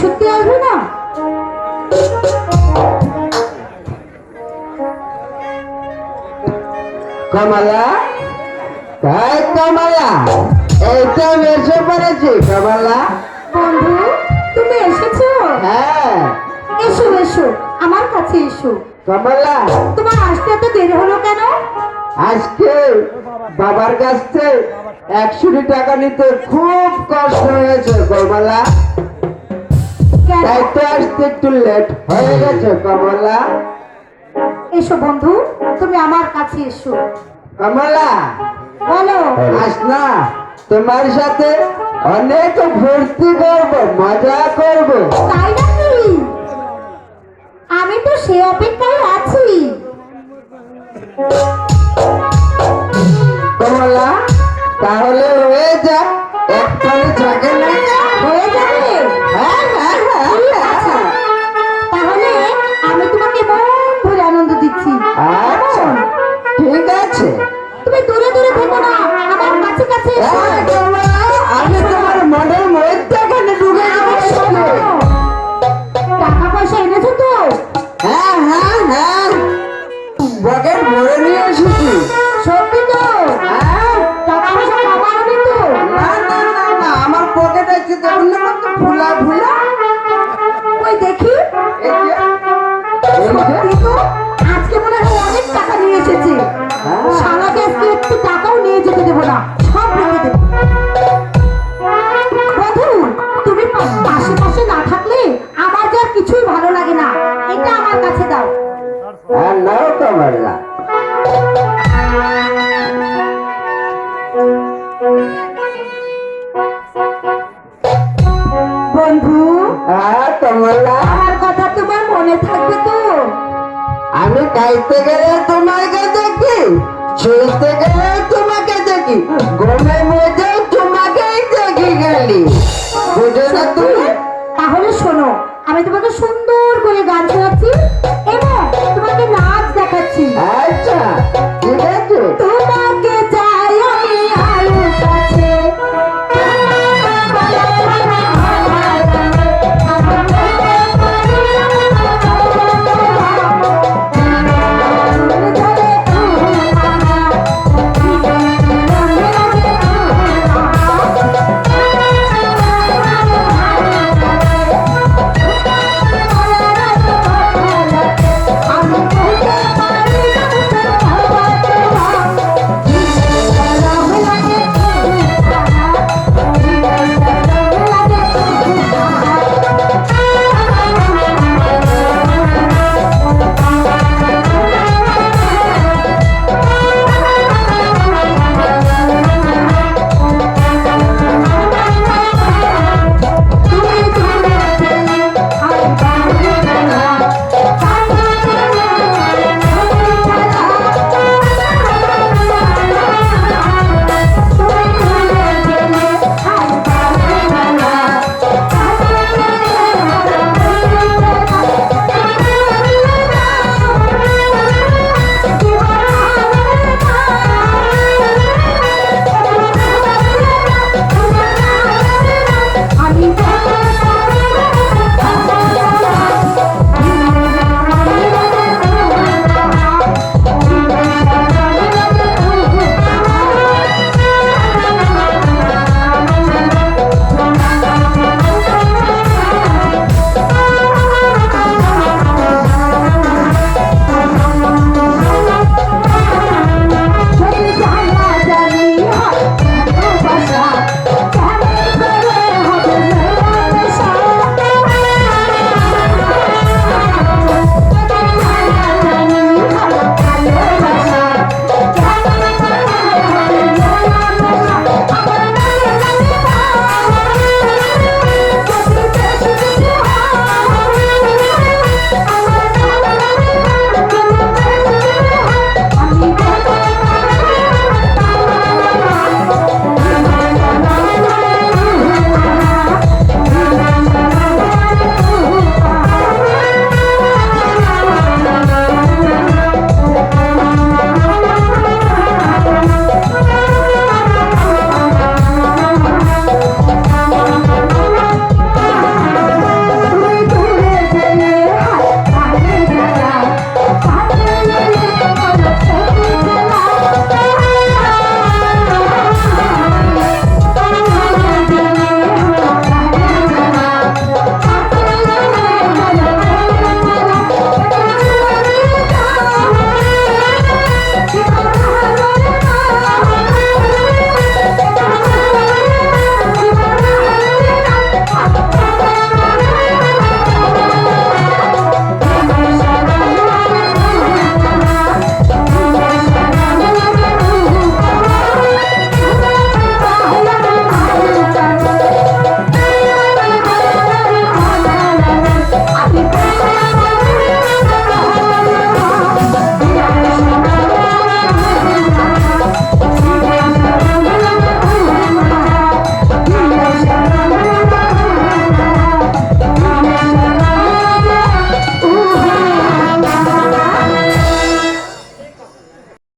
সত্যি আসবে না? কমলা? তাই কমলা এইটা এসে পড়েছি কমলা। বন্ধু তুমি এসেছ? হ্যাঁ। এসো এসো আমার কাছে এসো। কমলা। তোমার আসতে এত দেরি হলো কেন? আজকে বাবার কাছ থেকে একশোটি টাকা নিতে খুব কষ্ট হয়েছে কমলা। তাই তো আসতে একটু লেট হয়ে গেছে কমলা। এসো বন্ধু তুমি আমার কাছে এসো। কমলা বলো। আস না তোমার সাথে অনেক ফুর্তি করব মজা করব। তাই নাকি আমি তো সে অপেক্ষায় আছি। কমলা তাহলে দেখুন ভুলা। ফুলা ওই দেখি। Deus te